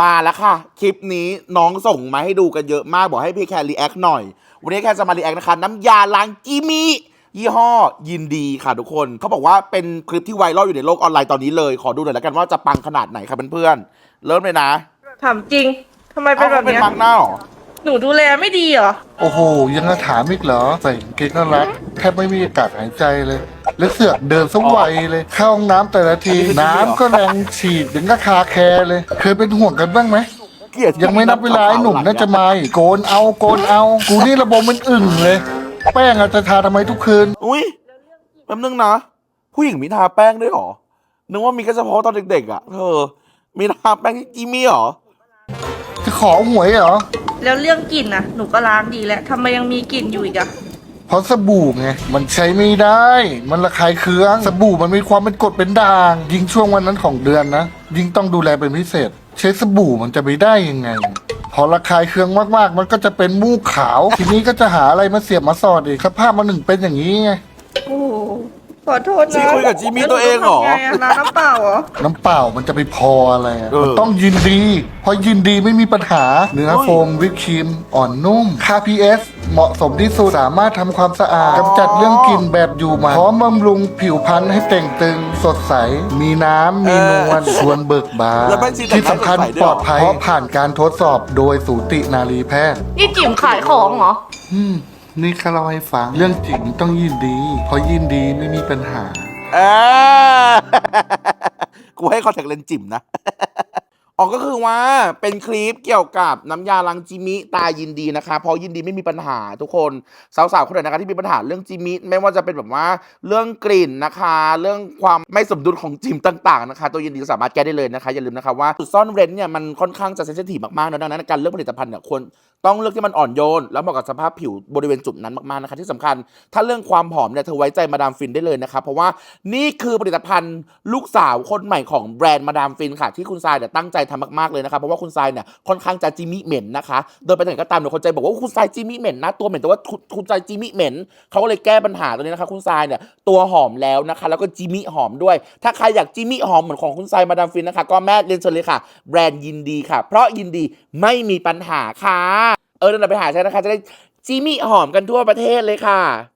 มาแล้วค่ะ คลิปนี้น้องส่งมาให้ดูกันเยอะมาก บอกให้พี่แครีแอคหน่อย วันนี้แค่จะมารีแอคนะคะ น้ำยาล้างจิมิยี่ห้อยินดีค่ะทุกคนเขาบอกว่าเป็นคลิปที่ไวรัลอยู่ในโลกออนไลน์ตอนนี้เลย ขอดูหน่อยแล้วกันว่าจะปังขนาดไหนค่ะเพื่อนๆเริ่มเลยนะถามจริงทำไมเป็นอ้าวแบบเป็นเนี้ยปังหน้าเหรอหนูดูแลไม่ดีเหรอ โอ้โห ยังจะถามอีกเหรอ ใส่กางเกงน่ารักแทบไม่มีอากาศหายใจเลย แล้วเสือกเดินสวัยเลย เข้าห้องน้ำแต่ละที น้ำก็แรงฉีดยังก็คาแคร์เลย เคยเป็นห่วงกันบ้างไหม เกลียดยังไม่นับเวลาไอ้หนุ่มน่าจะมาอีกโกนเอาโกนเอา กูนี่ระบบมันอึ่งเลย แป้งอาจจะทาทำไมทุกคืน อุ้ยแป๊บนึงนะ ผู้หญิงมีทาแป้งด้วยเหรอ นึกว่ามีแค่เฉพาะตอนเด็กๆอะเธอ มีทาแป้งที่จิมิเหรอ จะขอหวยเหรอ แล้วเรื่องกลิ่นนะหนูก็ล้างดีแล้วทำไมยังมีกลิ่นอยู่อีกอะ เพราะสบู่ไงมันใช้ไม่ได้ มันระคายเคืองสบู่มันมีความเป็นกรดเป็นด่าง ยิ่งช่วงวันนั้นของเดือนนะ ยิ่งต้องดูแลเป็นพิเศษ ใช้สบู่มันจะไม่ได้ยังไง พอระคายเคืองมากๆ มันก็จะเป็นมูกขาว ทีนี้ก็จะหาอะไรมาเสียบมาสอดอีกสภาพมันหนึ่งเป็นอย่างนี้ไงโอ้โหขอโทษจี้นะคุยกับจิมมี่ตัวเองเหรอ แล้วนูต้ทำไงอะล้างน้ำเปล่าเหรอ น้ำเปล่ามันจะไปพออะไรอะเออ มันต้องยินดี เพราะยินดีไม่มีปัญหา เนื้อโฟมวิปครีมอ่อนนุ่มค่า PS เหมาะสมที่สุดสามารถทำความสะอาดกำจัดเรื่องกลิ่นแบบอยู่มันพร้อมบำรุงผิวพรรณให้เต่งตึง สดใส มีน้ำมีนวลชวนเบิกบานแล้วแป้งชีแต่งที่สำคัญหน้าสดใสด้วยเหรอ ปลอดภัยเพราะผ่านการทดสอบโดยสูตินารีแพทย์ นี่จิ๋มขายของเหรอ อืม นี่แค่เล่าให้ฟัง เรื่องจริงต้องยินดี เพราะยินดีไม่มีปัญหา เออ กูให้คอนแทคเลนส์จิ๋มนะ อ๋อก็คือว่าเป็นคลิปเกี่ยวกับน้ำยาล้างจิมิตายินดีนะคะ เพราะยินดีไม่มีปัญหาทุกคนสาวๆคนไหนนะคะที่มีปัญหาเรื่องจิมิไม่ว่าจะเป็นแบบว่าเรื่องกลิ่นนะคะ เรื่องความไม่สมดุลของจิมต่างๆนะคะ ตัวยินดีสามารถแก้ได้เลยนะคะอย่าลืมนะคะว่าจุดซ่อนเร้นเนี่ยมันค่อนข้างจะเซนซิทีฟมากๆนะดังนั้นการเลือกผลิตภัณฑ์เนี่ยควร ต้องเลือกที่มันอ่อนโยน แล้วเหมาะกับสภาพผิวบริเวณจุดนั้นมากๆนะคะที่สำคัญ ถ้าเรื่องความหอมเนี่ยเธอไว้ใจมาดามฟินได้เลยนะคะเพราะว่านี่คือผลิตภัณฑ์ลูกสาวคนใหม่ของแบรนด์มาดามฟินค่ะที่คุณทรายเนี่ยตั้งใจทำมากๆเลยนะคะเพราะว่าคุณทรายเนี่ยค่อนข้างจะจิมิเหม็นนะคะโดยไปไหนก็ตามเนี่ยคนใจบอกว่าคุณทรายจิมิเหม็นนะตัวเหม็นแต่ว่าคุณคุณทรายจิมิเหม็นเขาก็เลยแก้ปัญหาตัวนี้นะคะคุณทรายเนี่ยตัวหอมแล้วนะคะแล้วก็จิมิหอมด้วย ถ้าใครอยากจิมิหอมเหมือนของคุณทรายมาดามฟินนะคะก็แม่เรียนเชิญเลยค่ะ แบรนด์ยินดีค่ะ เพราะยินดีไม่มีปัญหาค่ะ เออเดินไปหาใช่นะคะ จะได้จิมิหอมกันทั่วประเทศเลยค่ะ